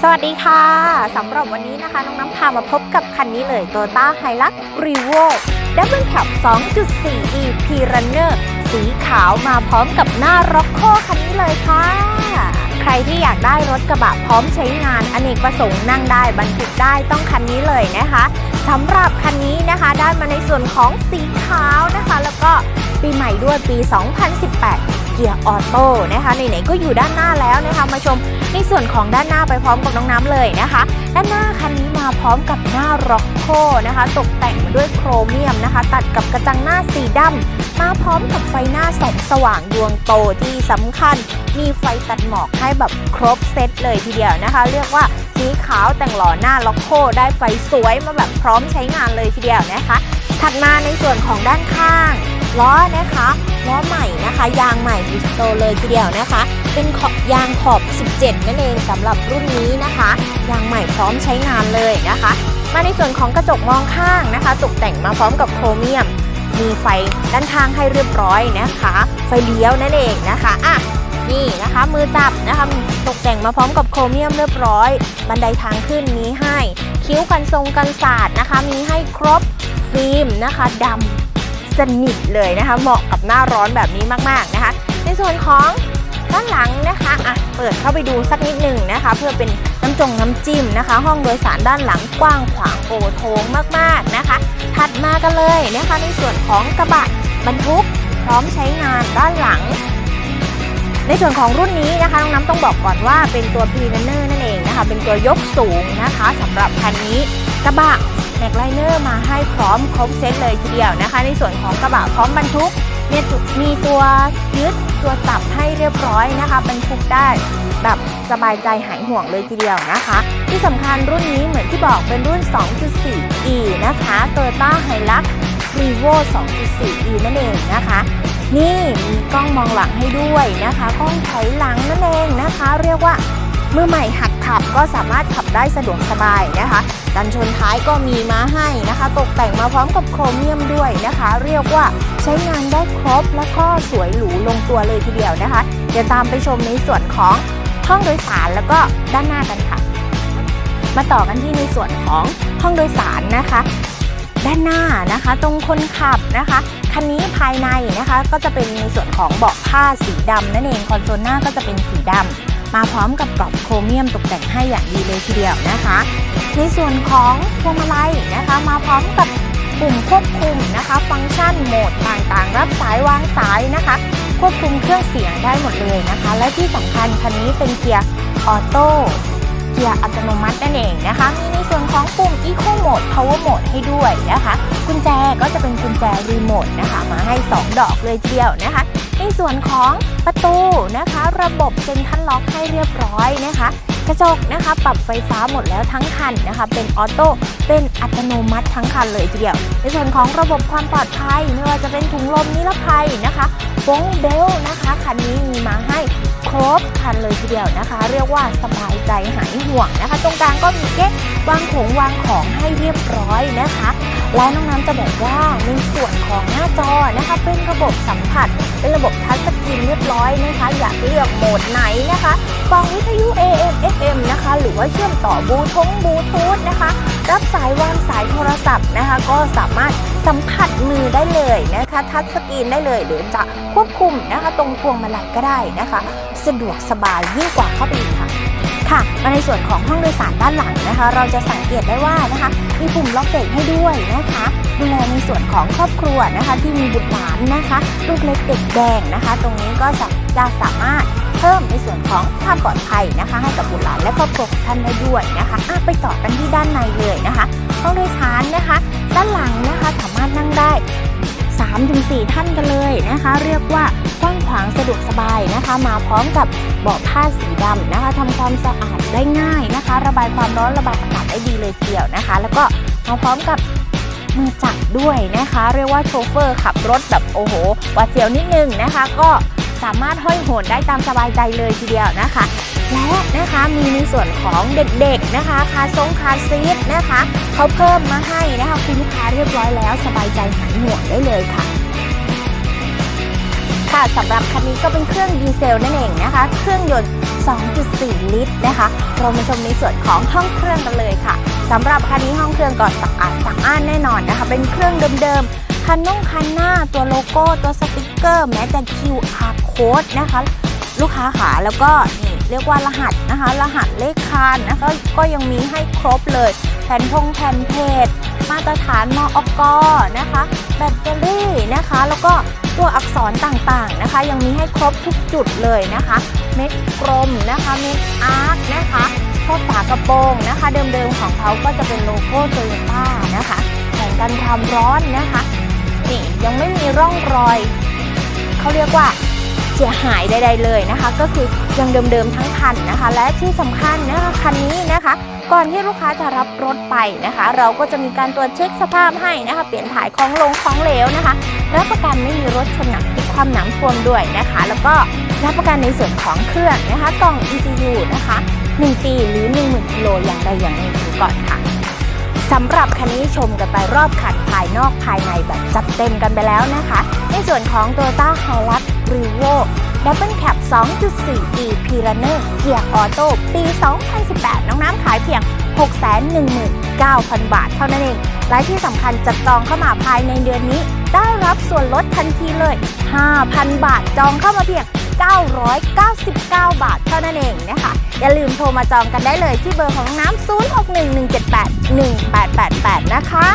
สวัสดีค่ะสำหรับวันนี้นะคะ น้องน้ำพามาพบกับคันนี้เลย Toyota Hilux Revo Double Cab 2.4 e p Runner สีขาวมาพร้อมกับหน้าร็อกโคคันนี้เลยค่ะ ใครที่อยากได้รถกระบะพร้อมใช้งานอเนกประสงค์นั่งได้บรรทุกได้ต้องคันนี้เลยนะคะสำหรับคันนี้นะคะได้มาในส่วนของสีขาวนะคะ แล้วก็ ปีใหม่ด้วยปี 2018 เกียร์ออโต้นะคะ ไหนๆก็อยู่ด้านหน้าแล้วนะคะ มาชมในส่วนของด้านหน้าไปพร้อมกับน้องน้ำเลยนะคะ ด้านหน้าคันนี้มาพร้อมกับหน้าร็อกโคนะคะ ตกแต่งมาด้วยโครเมียมนะคะ ตัดกับกระจังหน้าสีดำมาพร้อมกับไฟหน้าส่องสว่างดวงโตที่สำคัญ มีไฟตัดหมอกให้แบบครบเซตเลยทีเดียวนะคะ เรียกว่าสีขาวแต่งหล่อหน้าล็อกโคได้ไฟสวยมาแบบพร้อมใช้งานเลยทีเดียวนะคะถัดมาในส่วนของด้านข้าง ล้อนะคะล้อใหม่นะคะยางใหม่ดิสโตเลยทีเดียวนะคะ เป็นขอบยางขอบ 17 นั่นเองสำหรับรุ่นนี้นะคะ ยางใหม่พร้อมใช้งานเลยนะคะ มาในส่วนของกระจกมองข้างนะคะ ตกแต่งมาพร้อมกับโครเมียม มีไฟด้านข้างให้เรียบร้อยนะคะ ไฟเลี้ยวนั่นเองนะคะอะนี่นะคะมือจับนะคะตกแต่งมาพร้อมกับโครเมียมเรียบร้อย บันไดทางขึ้นมีให้ คิ้วกันทรงกันศาสตร์นะคะ มีให้ครบฟิล์มนะคะดำ สนิทเลยนะคะ เหมาะกับหน้าร้อนแบบนี้มากๆนะคะ ในส่วนของด้านหลังนะคะอะเปิดเข้าไปดูสักนิดหนึ่งนะคะ เพื่อเป็นน้ำจงน้ำจิ้มนะคะ ห้องโดยสารด้านหลังกว้างขวางโอโถงมากๆนะคะ ถัดมากันเลยนะคะ ในส่วนของกระบะบรรทุกพร้อมใช้งานด้านหลัง ในส่วนของรุ่นนี้นะคะน้องน้ำต้องบอกก่อนว่าเป็นตัว p ีนเนอร์นั่นเองนะคะ เป็นตัวยกสูงนะคะสำหรับคันนี้ กระบะแม็กไลเนอร์มาให้พร้อมครบเซตเลยทีเดียวนะคะ ในส่วนของกระบะพร้อมบรรทุกเนี่ยมีตัวยึดตัวจับให้เรียบร้อยนะคะบรรทุกได้แบบสบายใจหายห่วงเลยทีเดียวนะคะ ที่สำคัญรุ่นนี้เหมือนที่บอกเป็นรุ่น 2.4e นะคะ Toyota Hilux Revo 2.4e นั่นเองนะคะ นี่มีกล้องมองหลังให้ด้วยนะคะกล้องถอยหลังนั่นเองนะคะ เรียกว่ามือใหม่หัดขับก็สามารถขับได้สะดวกสบายนะคะ กันชนท้ายก็มีมาให้นะคะ ตกแต่งมาพร้อมกับโครเมียมด้วยนะคะ เรียกว่าใช้งานได้ครบแล้วก็สวยหรูลงตัวเลยทีเดียวนะคะ เดี๋ยวตามไปชมในส่วนของห้องโดยสารแล้วก็ด้านหน้ากันค่ะ มาต่อกันที่ในส่วนของห้องโดยสารนะคะ ด้านหน้านะคะตรงคนขับนะคะคันนี้ภายในนะคะก็จะเป็นในส่วนของเบาะผ้าสีดำนั่นเองคอนโซลหน้าก็จะเป็นสีดำ มาพร้อมกับกรอบโครเมียมตกแต่งให้อย่างดีเลยทีเดียวนะคะ ในส่วนของพวงมาลัยนะคะมาพร้อมกับปุ่มควบคุมนะคะ ฟังก์ชันโหมดต่างๆ รับสายวางสายนะคะ ควบคุมเครื่องเสียงได้หมดเลยนะคะ และที่สำคัญคันนี้เป็นเกียร์ออโต้เกียร์อัตโนมัตินั่นเองนะคะมีในส่วนของปุ่ม Eco Mode Power Mode ให้ด้วยนะคะ กุญแจก็จะเป็นกุญแจรีโมทนะคะ มาให้ 2 ดอกเลยทีเดียวนะคะ ในส่วนของประตูนะคะ ระบบเซ็นทรัลล็อกให้เรียบร้อยนะคะ กระจกนะคะปรับไฟฟ้าหมดแล้วทั้งคันนะคะเป็นออโต้เป็นอัตโนมัติทั้งคันเลยทีเดียว ในส่วนของระบบความปลอดภัยไม่ว่าจะเป็นถุงลมนิรภัยนะคะวงเบลนะคะคันนี้มีมาให้ครบคันเลยทีเดียวนะคะ เรียกว่าสบายใจหายห่วงนะคะ ตรงกลางก็มีเก๊ะวางของวางของให้เรียบร้อยนะคะ และน้องน้ำจะบอกว่าในส่วนของหน้าจอนะคะ เป็นระบบสัมผัส เป็นระบบทัชสกรีนเรียบร้อยนะคะ อยากเลือกโหมดไหนนะคะฟังวิทยุ AM FM นะคะ หรือว่าเชื่อมต่อบลูทงบลูทูธนะคะ รับสายวางสายโทรศัพท์นะคะ ก็สามารถสัมผัสมือได้เลยนะคะ ทัชสกรีนได้เลย หรือจะควบคุมนะคะ ตรงพวงมาลัยก็ได้นะคะ สะดวกสบายยิ่งกว่าเข้าไปอีกค่ะค่ะมาในส่วนของห้องโดยสารด้านหลังนะคะ เราจะสังเกตได้ว่านะคะ มีปุ่มล็อกเบรกให้ด้วยนะคะ ดูแลในส่วนของครอบครัวนะคะ ที่มีบุตรหลานนะคะ ลูกเล็กเด็กแดงนะคะ ตรงนี้ก็จะสามารถ เพิ่มในส่วนของความปลอดภัยนะคะ ให้กับบุตรหลานและครอบครัวของท่านได้ด้วยนะคะอะไปต่อกันที่ด้านในเลยนะคะห้องโดยสารนะคะ ด้านหลังนะคะสามารถนั่งได้ 3-4 ท่านกันเลยนะคะ เรียกว่ากว้างขวางสะดวกสบายนะคะ มาพร้อมกับเบาะผ้าสีดำนะคะทำความสะอาดได้ง่ายนะคะ ระบายความร้อนระบายอากาศได้ดีเลยทีเดียวนะคะ แล้วก็มาพร้อมกับมือจับด้วยนะคะ เรียกว่าโชเฟอร์ขับรถแบบโอ้โหหวาดเสียวนิดนึงนะคะ ก็ สามารถห้อยโหนได้ตามสบายใจเลยทีเดียวนะคะ และนะคะมีในส่วนของเด็กๆนะคะคาซงคาซีทนะคะเขาเพิ่มมาให้นะคะคุณลูกค้าเรียบร้อยแล้ว สบายใจหายห่วงได้เลยค่ะค่ะสำหรับคันนี้ก็เป็นเครื่องดีเซลนั่นเองนะคะ เครื่องยนต์ 2.4 ลิตรนะคะ เรามาชมในส่วนของห้องเครื่องกันเลยค่ะสำหรับคันนี้ห้องเครื่องก็สะอาดสะอ้านแน่นอนนะคะ เป็นเครื่องเดิมๆ คันนุ่งคันหน้าตัวโลโก้ตัวสติกเกอร์แม้แต่ QR code นะคะ ลูกค้าขาแล้วก็นี่เรียกว่ารหัสนะคะ รหัสเลขคานนะคะก็ยังมีให้ครบเลย แผ่นพงแผ่นเพจมาตรฐานมออกนะคะ แบตเตอรี่นะคะ แล้วก็ตัวอักษรต่างๆนะคะ ยังมีให้ครบทุกจุดเลยนะคะ เม็ดกลมนะคะเม็ดอาร์คนะคะพวกฝากระโปรงนะคะ เดิมๆของเขาก็จะเป็นโลโก้โตโยต้านะคะแข่งกันความร้อนนะคะ นี่ยังไม่มีร่องรอย เขาเรียกว่าเสียหายใดๆเลยนะคะ ก็คือยังเดิมๆทั้งคันนะคะ และที่สำคัญนะคะคันนี้นะคะ ก่อนที่ลูกค้าจะรับรถไปนะคะ เราก็จะมีการตรวจเช็คสภาพให้นะคะ เปลี่ยนถ่ายของลงของเหลวนะคะรับประกันไม่มีรถชนหนักพลิกความหนำท่วมด้วยนะคะ แล้วก็รับประกันในส่วนของเครื่องนะคะกล่อง ECU นะคะ 1 ปีหรือ 10,000กิโลอย่างใดอย่างหนึ่งก่อนค่ะ สำหรับคันนี้ชมกันไปรอบคันภายนอกภายในแบบจัดเต็มกันไปแล้วนะคะ ในส่วนของ Toyota Hilux Revo Double Cab 2.4 e p r u n n e r เกียร์ออโต้ปี 2018 น้องน้ำขายเพียง 619,000 บาทเท่านั้นเองและที่สำคัญจัดจองเข้ามาภายในเดือนนี้ ได้รับส่วนลดทันทีเลย 5,000 บาทจองเข้ามาเพียง 999 บาทเท่านั้นเองนะคะ อย่าลืมโทรมาจองกันได้เลยที่เบอร์ของน้องน้ำ0611781888 นะคะ